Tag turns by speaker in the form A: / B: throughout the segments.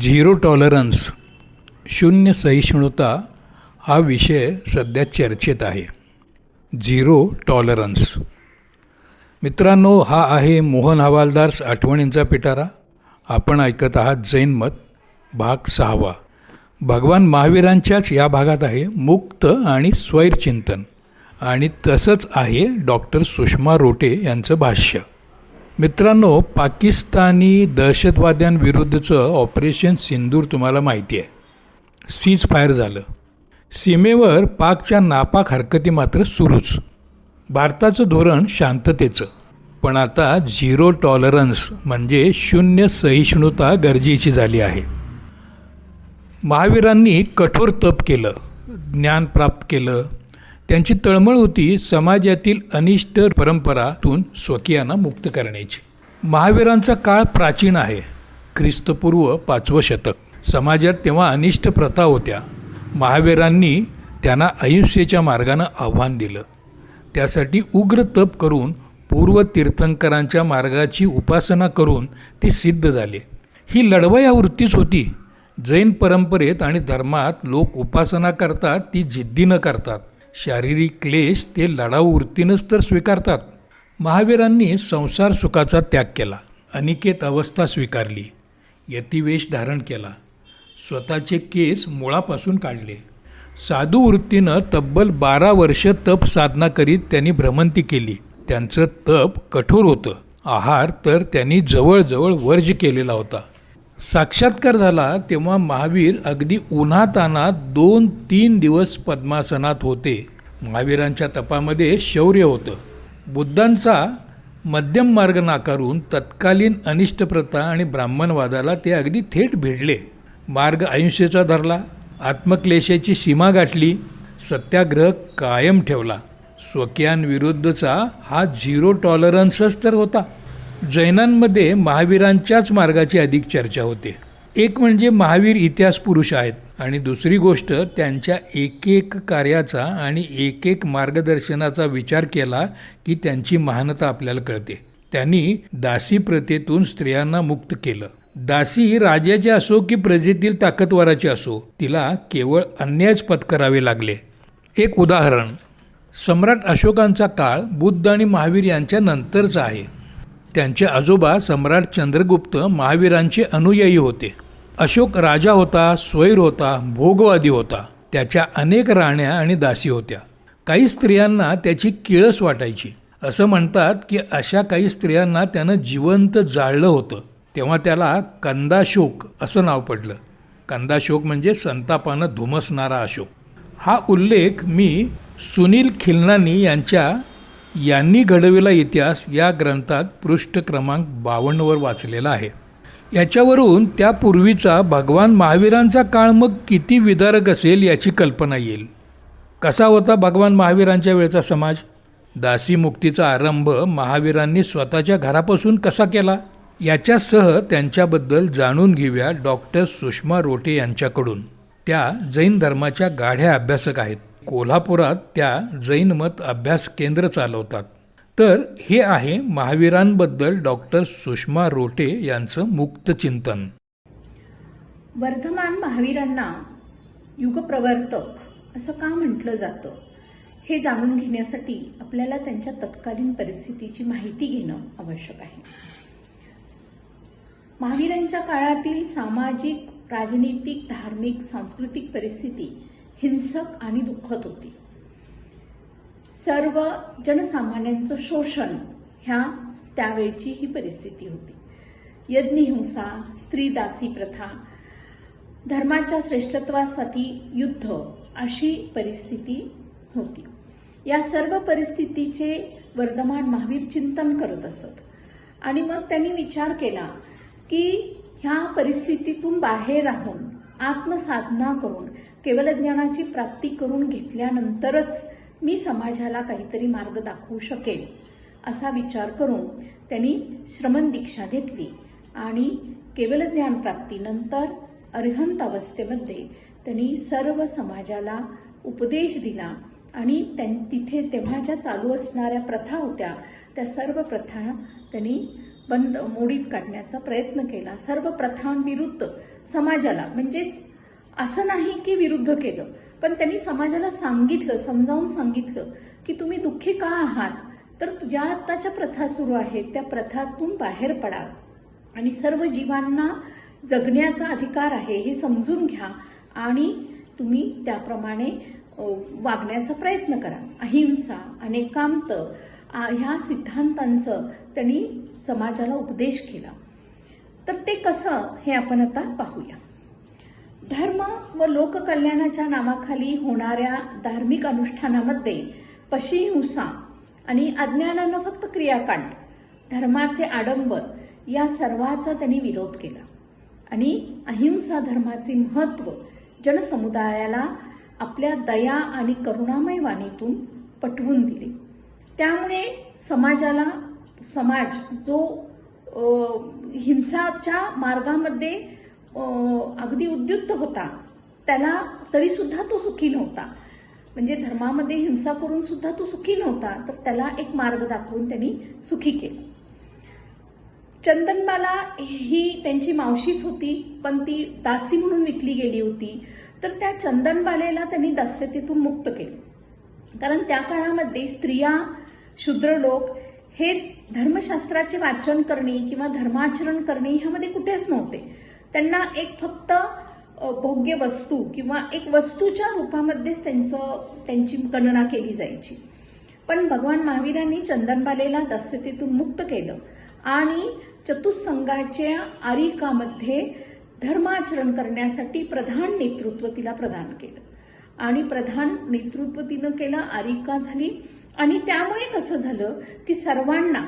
A: Zero tolerance शून्य सहिष्णुता हा विषय सध्या चर्चेत आहे. Zero tolerance. मित्रांनो हा आहे मोहन हवालदार्स आठवणींचा पिटारा. आपण ऐकत आहात जैनमत भाग सहावा. भगवान महावीरांच्याच या भागात आहे मुक्त आणि स्वैरचिंतन आणि तसंच आहे डॉक्टर सुषमा रोटे यांचं भाष्य. मित्रांनो पाकिस्तानी दहशतवाद्यांविरुद्धचं ऑपरेशन सिंदूर तुम्हाला माहिती आहे. सीज फायर झालं. सीमेवर पाकच्या नापाक हरकती मात्र सुरूच. भारताचं धोरण शांततेचं. पण आता झिरो टॉलरन्स म्हणजे शून्य सहिष्णुता गरजेची झाली आहे. महावीरांनी कठोर तप केलं ज्ञान प्राप्त केलं त्यांची तळमळ होती समाजातील अनिष्ट परंपरातून स्वकीयांना मुक्त करण्याची. महावीरांचा काळ प्राचीन आहे. ख्रिस्तपूर्व पाचवं शतक. समाजात तेव्हा अनिष्ट प्रथा होत्या. महावीरांनी त्यांना अहिंसेच्या मार्गानं आव्हान दिलं. त्यासाठी उग्र तप करून पूर्व तीर्थंकरांच्या मार्गाची उपासना करून ते सिद्ध झाले. ही लढवया वृत्तीच होती. जैन परंपरेत आणि धर्मात लोक उपासना करतात ती जिद्दीनं करतात. शारीरिक क्लेश ते लढाऊ वृत्तीनंच तर स्वीकारतात. महावीरांनी संसार सुखाचा त्याग केला. अनिकेत अवस्था स्वीकारली. यतिवेश धारण केला. स्वतःचे केस मुळापासून काढले. साधू वृत्तीनं तब्बल बारा वर्ष तप साधना करीत त्यांनी भ्रमंती केली. त्यांचं तप कठोर होतं. आहार तर त्यांनी जवळजवळ वर्ज केलेला होता. साक्षात्कार झाला तेव्हा महावीर अगदी उन्हाताना दोन तीन दिवस पद्मासनात होते. महावीरांच्या तपामध्ये शौर्य होतं. बुद्धांचा मध्यम मार्ग नाकारून तत्कालीन अनिष्ट प्रथा आणि ब्राह्मणवादाला ते अगदी थेट भिडले. मार्ग अहिंसेचा धरला आत्मक्लेशाची सीमा गाठली सत्याग्रह कायम ठेवला. स्वकीयांविरुद्धचा हा झिरो टॉलरन्सच तर होता. जैनांमध्ये महावीरांच्याच मार्गाची अधिक चर्चा होते. एक म्हणजे महावीर इतिहास पुरुष आहेत आणि दुसरी गोष्ट त्यांच्या एक एक कार्याचा आणि एक एक मार्गदर्शनाचा विचार केला की त्यांची महानता आपल्याला कळते. त्यांनी दासी प्रथेतून स्त्रियांना मुक्त केलं. दासी राजाची असो की प्रजेतील ताकदवाराची असो तिला केवळ अन्यायच पत्करावे लागले. एक उदाहरण. सम्राट अशोकांचा काळ बुद्ध आणि महावीर यांच्या नंतरचा आहे. त्यांचे आजोबा सम्राट चंद्रगुप्त महावीरांचे अनुयायी होते. अशोक राजा होता स्वैर होता भोगवादी होता. त्याच्या अनेक राण्या आणि दासी होत्या. काही स्त्रियांना त्याची किळस वाटायची. असं म्हणतात की अशा काही स्त्रियांना त्यानं जिवंत जाळलं होतं. तेव्हा त्याला कंदाशोक असं नाव पडलं. कंदाशोक म्हणजे संतापानं धुमसणारा अशोक. हा उल्लेख मी सुनील खिलनानी यांच्या यांनी घडविला इतिहास या ग्रंथात पृष्ठ क्रमांक बावन्नवर वाचलेला आहे. याच्यावरून त्यापूर्वीचा भगवान महावीरांचा काळ मग किती विदारक असेल याची कल्पना येईल. कसा होता भगवान महावीरांच्या वेळचा समाज? दासी मुक्तीचा आरंभ महावीरांनी स्वतःच्या घरापासून कसा केला? याच्यासह त्यांच्याबद्दल जाणून घेऊया डॉक्टर सुषमा रोटे यांच्याकडून. त्या जैन धर्माच्या गाढ्या अभ्यासक आहेत. कोल्हापुरात त्या जैन मत अभ्यास केंद्र चालवतात. तर हे आहे महावीरांबद्दल डॉक्टर सुषमा रोटे यांचं मुक्त चिंतन.
B: वर्धमान महावीरांना युगप्रवर्तक असं का म्हटलं जातं? हे जाणून घेण्यासाठी आपल्याला त्यांच्या तत्कालीन परिस्थितीची माहिती घेणं आवश्यक आहे. महावीरांच्या काळातील सामाजिक राजनीतिक धार्मिक सांस्कृतिक परिस्थिती हिंसक आणि दुःखद होती. सर्व जनसामान्यांचं शोषण ह्या त्यावेळची ही परिस्थिती होती. यज्ञहिंसा स्त्रीदासी प्रथा धर्माच्या श्रेष्ठत्वासाठी युद्ध अशी परिस्थिती होती. या सर्व परिस्थितीचे वर्धमान महावीर चिंतन करत असत. आणि मग त्यांनी विचार केला की ह्या परिस्थितीतून बाहेर राहून आत्मसाधना करून केवळ ज्ञानाची प्राप्ती करून घेतल्यानंतरच मी समाजाला काहीतरी मार्ग दाखवू शकेन असा विचार करून त्यांनी श्रमण दीक्षा घेतली आणि केवळ ज्ञान प्राप्तीनंतर अर्हंत अवस्थेमध्ये त्यांनी सर्व समाजाला उपदेश दिला आणि त्यां तिथे तेव्हा ज्या चालू असणाऱ्या प्रथा होत्या त्या सर्व प्रथा त्यांनी बंद मोडीत काढण्याचा प्रयत्न केला. सर्व प्रथांविरुद्ध समाजाला म्हणजेच असं नाही की विरुद्ध केलं पण त्यांनी समाजाला सांगितलं समजावून सांगितलं की तुम्ही दुःखी का आहात? तर ज्या आत्ताच्या प्रथा सुरू आहेत त्या प्रथातून बाहेर पडा. आणि सर्व जीवांना जगण्याचा अधिकार आहे हे समजून घ्या आणि तुम्ही त्याप्रमाणे वागण्याचा प्रयत्न करा. अहिंसा अनेकांत ह्या सिद्धांतांचं त्यांनी समाजाला उपदेश केला. तर ते कसं हे आपण आता पाहूया. धर्म व लोककल्याणाच्या नावाखाली होणाऱ्या धार्मिक अनुष्ठानामध्ये पशिहिंसा आणि अज्ञानानं फक्त क्रियाकांड धर्माचे आडंबर या सर्वाचा त्यांनी विरोध केला. आणि अहिंसा धर्माचे महत्त्व जनसमुदायाला आपल्या दया आणि करुणामय वाणीतून पटवून दिले. त्यामुळे समाजाला समाज जो हिंसाच्या मार्गामध्ये अगदी उद्युक्त होता त्याला तरीसुद्धा तो सुखी नव्हता. म्हणजे धर्मामध्ये हिंसा करून सुद्धा तो सुखी नव्हता तर त्याला एक मार्ग दाखवून त्यांनी सुखी केलं. चंदनमाला ही त्यांची मावशीच होती पण ती दासी म्हणून विकली गेली होती तर त्या चंदनबालेला त्यांनी दास्यतेतून मुक्त केलं. कारण त्या काळामध्ये स्त्रिया शूद्र लोक हे धर्मशास्त्राचे वाचन करणे किंवा धर्माचरण करणे ह्यामध्ये कुठेच नव्हते. त्यांना एक फक्त भोग्य वस्तू किंवा एक वस्तूच्या रूपामध्येच त्यांचं त्यांची गणना केली जायची. पण भगवान महावीरांनी चंदनबालेला दस्यतेतून मुक्त केलं आणि चतुसंघाच्या आरिकामध्ये धर्माचरण करण्यासाठी प्रधान नेतृत्व तिला प्रदान केलं. आणि प्रधान नेतृत्व तिनं केलं आरिका झाली. आणि त्यामुळे कसं झालं की सर्वांना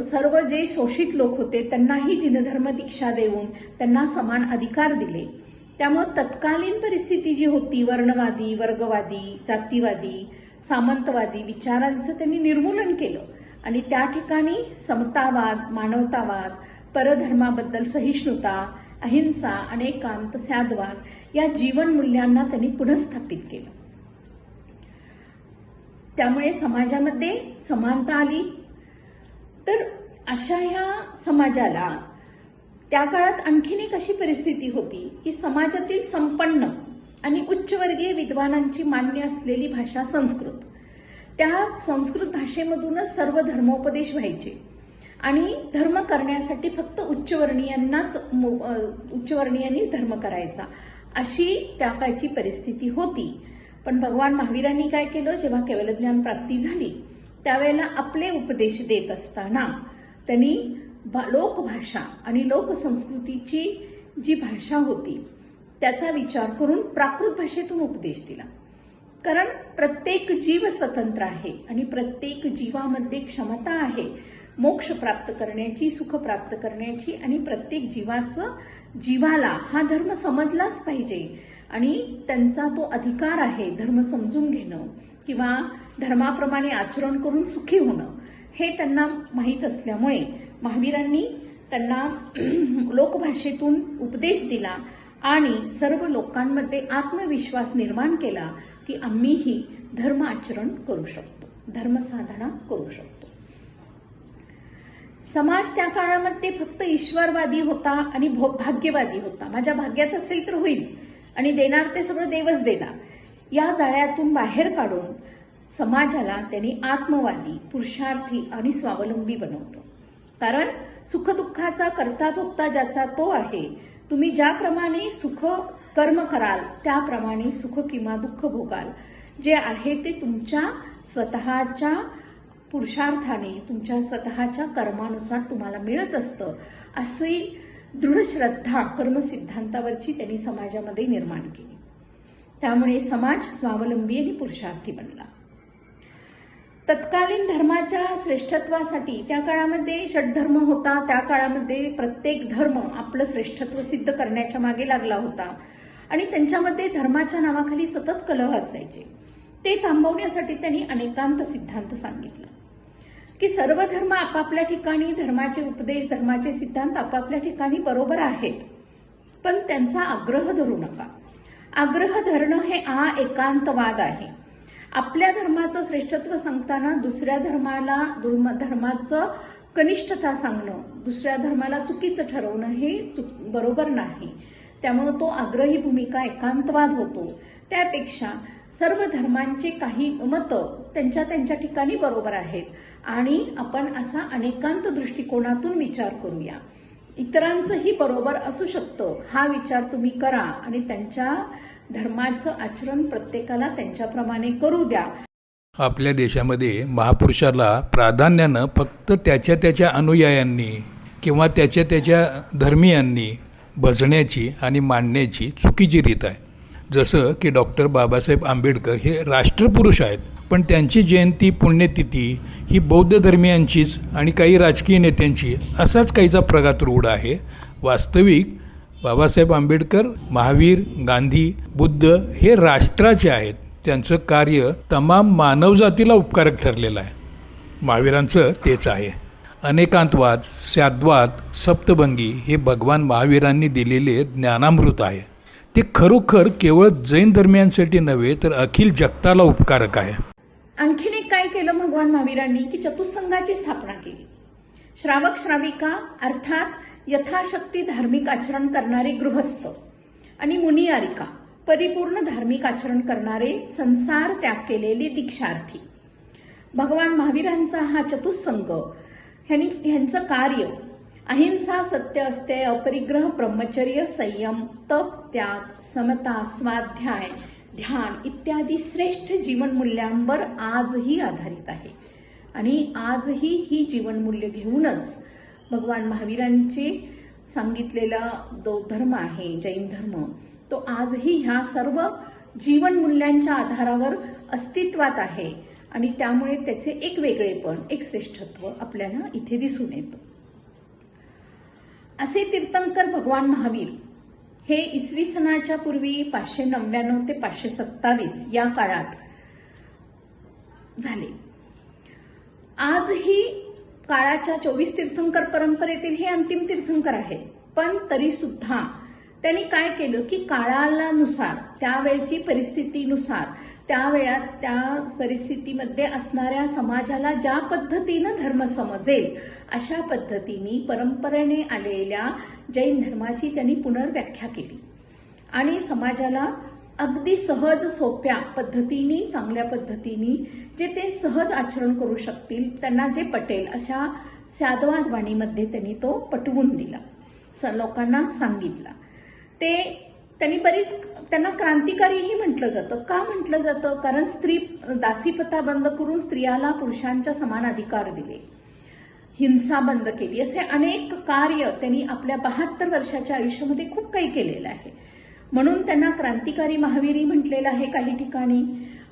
B: सर्व जे शोषित लोक होते त्यांनाही जिनधर्म दीक्षा देऊन त्यांना समान अधिकार दिले. त्यामुळं तत्कालीन परिस्थिती जी होती वर्णवादी वर्गवादी जातीवादी सामंतवादी विचारांचं त्यांनी निर्मूलन केलं. आणि त्या ठिकाणी समतावाद मानवतावाद परधर्माबद्दल सहिष्णुता अहिंसा अनेकांत सॅदवाद या जीवन मूल्यांना त्यांनी पुनर्स्थापित केलं. त्यामुळे समाजामध्ये समानता आली. तर अशा ह्या समाजाला त्या काळात आणखीन एक अशी परिस्थिती होती की समाजातील संपन्न आणि उच्चवर्गीय विद्वानांची मान्य असलेली भाषा संस्कृत. त्या संस्कृत भाषेमधूनच सर्व धर्मोपदेश व्हायचे. आणि धर्म करण्यासाठी फक्त उच्चवर्णीयांनाच मो- उच्चवर्णीयांनीच धर्म करायचा अशी त्या काळची परिस्थिती होती. पण भगवान महावीरांनी काय केलं? जेव्हा केवलज्ञान प्राप्ती झाली त्यावेळेला आपले उपदेश देत असताना त्यांनी भा- लोकभाषा आणि लोकसंस्कृतीची जी भाषा होती त्याचा विचार करून प्राकृत भाषेतून उपदेश दिला. कारण प्रत्येक जीव स्वतंत्र आहे आणि प्रत्येक जीवामध्ये क्षमता आहे मोक्ष प्राप्त करण्याची सुख प्राप्त करण्याची आणि प्रत्येक जीवाचं जीवाला हा धर्म समजलाच पाहिजे. आणि त्यांचा तो अधिकार आहे धर्म समजून घेणं किंवा धर्माप्रमाणे आचरण करून सुखी होणं हे त्यांना माहीत असल्यामुळे महावीरांनी त्यांना लोकभाषेतून उपदेश दिला आणि सर्व लोकांमध्ये आत्मविश्वास निर्माण केला की आम्हीही धर्म आचरण करू शकतो धर्मसाधना करू शकतो. समाज त्या काळामध्ये फक्त ईश्वरवादी होता आणि भो- भाग्यवादी होता. माझ्या भाग्यात असेल तर होईल. आणि देणार ते सगळं देवच देणार. या जाळ्यातून बाहेर काढून समाजाला त्यांनी आत्मवादी पुरुषार्थी आणि स्वावलंबी बनवतो कारण सुखदुःखाचा करता भोगता ज्याचा तो आहे तुम्ही ज्याप्रमाणे सुख कर्म कराल त्याप्रमाणे सुख किंवा दुःख भोगाल. जे आहे ते तुमच्या स्वतःच्या पुरुषार्थाने तुमच्या स्वतःच्या कर्मानुसार तुम्हाला मिळत असतं. अशी दृढ श्रद्धा कर्मसिद्धांतावरची त्यांनी समाजामध्ये निर्माण केली. त्यामुळे समाज स्वावलंबी आणि पुरुषार्थी बनला. तत्कालीन धर्माच्या श्रेष्ठत्वासाठी त्या काळामध्ये षडधर्म होता त्या काळामध्ये प्रत्येक धर्म आपलं श्रेष्ठत्व सिद्ध करण्याच्या मागे लागला होता. आणि त्यांच्यामध्ये धर्माच्या नावाखाली सतत कलह असायचे. ते थांबवण्यासाठी त्यांनी अनेकांत सिद्धांत सांगितलं. की सर्व धर्म आपापल्या ठिकाणी धर्माचे उपदेश धर्माचे सिद्धांत आपापल्या ठिकाणी बरोबर आहेत. पण त्यांचा आग्रह धरू नका. आग्रह धरणं हे हा एकांतवाद आहे. आपल्या धर्माचं श्रेष्ठत्व सांगताना दुसऱ्या धर्माला दुर्म- धर्माचं कनिष्ठता सांगणं दुसऱ्या धर्माला चुकीचं ठरवणं हे चुक बरोबर नाही. त्यामुळं तो आग्रही भूमिका एकांतवाद होतो. त्यापेक्षा सर्व धर्मांचे काही मतं त्यांच्या त्यांच्या ठिकाणी बरोबर आहेत. आणि आपण असा अनेकांत दृष्टिकोनातून विचार करूया. इतरांचंही बरोबर असू शकतं. हा विचार तुम्ही करा आणि त्यांच्या धर्माचं आचरण प्रत्येकाला त्यांच्याप्रमाणे करू द्या.
A: आपल्या देशामध्ये महापुरुषाला प्राधान्यानं फक्त त्याच्या त्याच्या अनुयायांनी किंवा त्याच्या त्याच्या धर्मियांनी बजण्याची आणि मांडण्याची चुकीची रीत आहे. जसं की डॉक्टर बाबासाहेब आंबेडकर हे राष्ट्रपुरुष आहेत पण त्यांची जयंती पुण्यतिथी ही बौद्ध धर्मियांचीच आणि काही राजकीय नेत्यांची असाच काहीचा प्रघात रूढ आहे. वास्तविक बाबासाहेब आंबेडकर महावीर गांधी बुद्ध हे राष्ट्राचे आहेत. त्यांचं कार्य तमाम मानवजातीला उपकारक ठरलेलं आहे. महावीरांचं तेच आहे. अनेकांतवाद स्याद्वाद सप्तभंगी हे भगवान महावीरांनी दिलेले ज्ञानामृत आहे. ते खरोखर केवळ जैन धर्मियांसाठी नव्हे तर अखिल जगताला उपकारक आहे.
B: आणखीन एक काय केलं भगवान महावीरांनी की चतुसंघाची स्थापना केली? श्रावक श्राविका अर्थात यथाशक्ती धार्मिक आचरण करणारे गृहस्थ आणि मुनियारिका परिपूर्ण धार्मिक आचरण करणारे संसार त्याग केलेले दीक्षार्थी. भगवान महावीरांचा हा चतुसंघ ह्यांनी ह्यांचं कार्य. अहिंसा सत्य असते अपरिग्रह ब्रह्मचर्य संयम तप त्याग समता स्वाध्याय ध्यान इत्यादी श्रेष्ठ जीवनमूल्यांवर आजही आधारित आहे. आणि आजही ही जीवनमूल्य घेऊनच भगवान महावीरांचे सांगितलेला जो धर्म आहे जैन धर्म तो आजही ह्या सर्व जीवनमूल्यांच्या आधारावर अस्तित्वात आहे. आणि त्यामुळे त्याचे एक वेगळेपण एक श्रेष्ठत्व आपल्याला इथे दिसून येतं. असे तीर्थंकर भगवान महावीर हे इसवी सनाच्या पूर्वी पाचशे नव्याण्णव ते पाचशे सत्तावीस या काळात झाले. आजही काळाच्या चोवीस तीर्थंकर परंपरेतील हे अंतिम तीर्थंकर आहेत. पण तरी सुद्धा त्यांनी काय केलं की काळाला नुसार त्यावेळची परिस्थितीनुसार त्या वेळात त्या परिस्थितीमध्ये असणाऱ्या समाजाला ज्या पद्धतीनं धर्म समजेल अशा पद्धतीने परंपरेने आलेल्या जैन धर्माची त्यांनी पुनर्व्याख्या केली. आणि समाजाला अगदी सहज सोप्या पद्धतीने चांगल्या पद्धतीने जे ते सहज आचरण करू शकतील त्यांना जे पटेल अशा स्यादवाद वाणीमध्ये त्यांनी तो पटवून दिला. स लोकांना सांगितला. ते त्यांनी बरीच त्यांना क्रांतिकारीही म्हटलं जातं. का म्हटलं जातं? कारण स्त्री दासीप्रथा बंद करून स्त्रियाला पुरुषांच्या समान अधिकार दिले. हिंसा बंद केली. असे अनेक कार्य त्यांनी आपल्या बहात्तर वर्षाच्या आयुष्यामध्ये खूप काही केलेलं आहे. म्हणून त्यांना क्रांतिकारी महावीरी म्हटलेलं आहे काही ठिकाणी.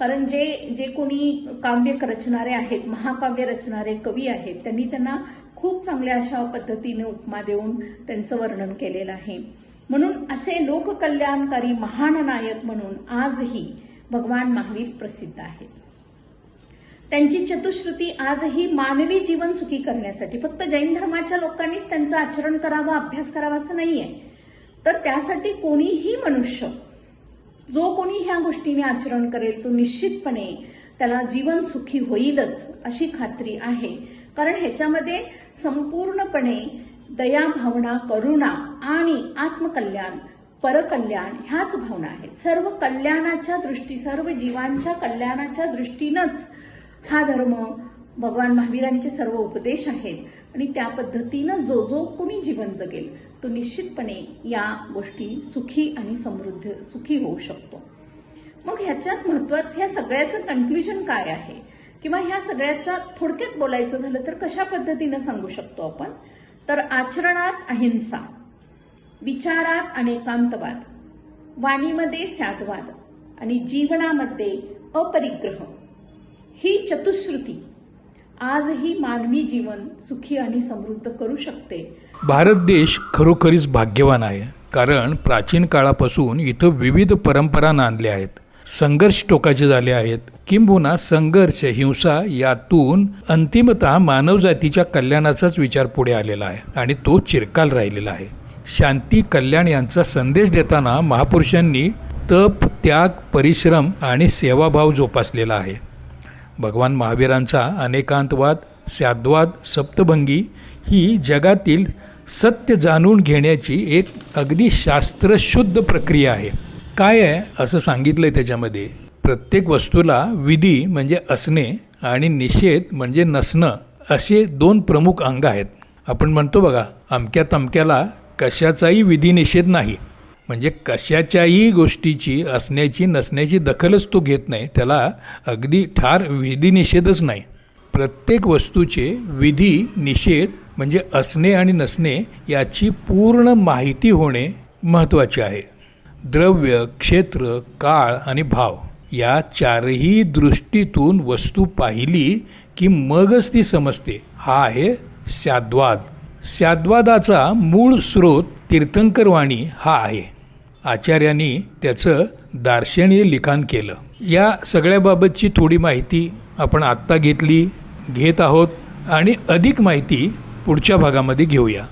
B: कारण जे जे कोणी काव्य रचणारे आहेत महाकाव्य रचणारे कवी आहेत त्यांनी त्यांना खूप चांगल्या अशा पद्धतीने उपमा देऊन त्यांचं वर्णन केलेलं आहे. म्हणून असे लोककल्याणकारी महान नायक म्हणून आजही भगवान महावीर प्रसिद्ध आहेत. त्यांची चतुश्रुती आजही मानवी जीवन सुखी करण्यासाठी फक्त जैन धर्माच्या लोकांनीच त्यांचं आचरण करावं अभ्यास करावा असं नाहीये. तर त्यासाठी कोणीही मनुष्य जो कोणी ह्या गोष्टीने आचरण करेल तो निश्चितपणे त्याला जीवन सुखी होईलच अशी खात्री आहे. कारण ह्याच्यामध्ये संपूर्णपणे दया भावना करुणा आणि आत्मकल्याण परकल्याण ह्याच भावना आहेत. सर्व कल्याणाच्या दृष्टी सर्व जीवांच्या कल्याणाच्या दृष्टीनंच हा धर्म भगवान महावीरांचे सर्व उपदेश आहेत. आणि त्या पद्धतीनं जो जो कोणी जीवन जगेल तो निश्चितपणे या गोष्टी सुखी आणि समृद्ध सुखी होऊ शकतो. मग ह्याच्यात महत्वाचं ह्या सगळ्याचं कन्क्ल्युजन काय आहे? किंवा ह्या सगळ्याचा थोडक्यात बोलायचं झालं तर कशा पद्धतीनं सांगू शकतो आपण? तर आचरणात अहिंसा विचारात अनेकांतवाद वाणीमध्ये साधवाद आणि जीवनामध्ये अपरिग्रह. ही चतुश्रुती आजही मानवी जीवन सुखी आणि समृद्ध करू शकते.
A: भारत देश खरोखरीच भाग्यवान आहे कारण प्राचीन काळापासून इथं विविध परंपरा नांदल्या आहेत. संघर्ष टोकाचे झाले आहेत. किंबहुना संघर्ष हिंसा यातून अंतिमतः मानवजातीच्या कल्याणाचाच विचार पुढे आलेला आहे आणि तो चिरकाल राहिलेला आहे. शांती कल्याण यांचा संदेश देताना महापुरुषांनी तप त्याग परिश्रम आणि सेवाभाव जोपासलेला आहे. भगवान महावीरांचा अनेकांतवाद साद्वाद सप्तभंगी ही जगातील सत्य जाणून घेण्याची एक अगदी शास्त्रशुद्ध प्रक्रिया आहे. काय आहे असं सांगितलं आहे त्याच्यामध्ये? प्रत्येक वस्तूला विधी म्हणजे असणे आणि निषेध म्हणजे नसणं असे दोन प्रमुख अंग आहेत. आपण म्हणतो बघा अमक्या तमक्याला कशाचाही विधी निषेध नाही. म्हणजे कशाच्याही गोष्टीची असण्याची नसण्याची दखलच तो घेत नाही. त्याला अगदी ठार विधी निषेधच नाही. प्रत्येक वस्तूचे विधी निषेध म्हणजे असणे आणि नसणे याची पूर्ण माहिती होणे महत्त्वाचे आहे. द्रव्य क्षेत्र काळ आणि भाव या चारही दृष्टीतून वस्तू पाहिली की मगच ती समजते. हा आहे स्याद्वाद स्याद्वादाचा मूळ स्रोत तीर्थंकरवाणी हा आहे. आचार्यांनी त्याचं दार्शनीय लिखाण केलं. या सगळ्याबाबतची थोडी माहिती आपण आत्ता घेतली घेत आहोत आणि अधिक माहिती पुढच्या भागामध्ये घेऊया.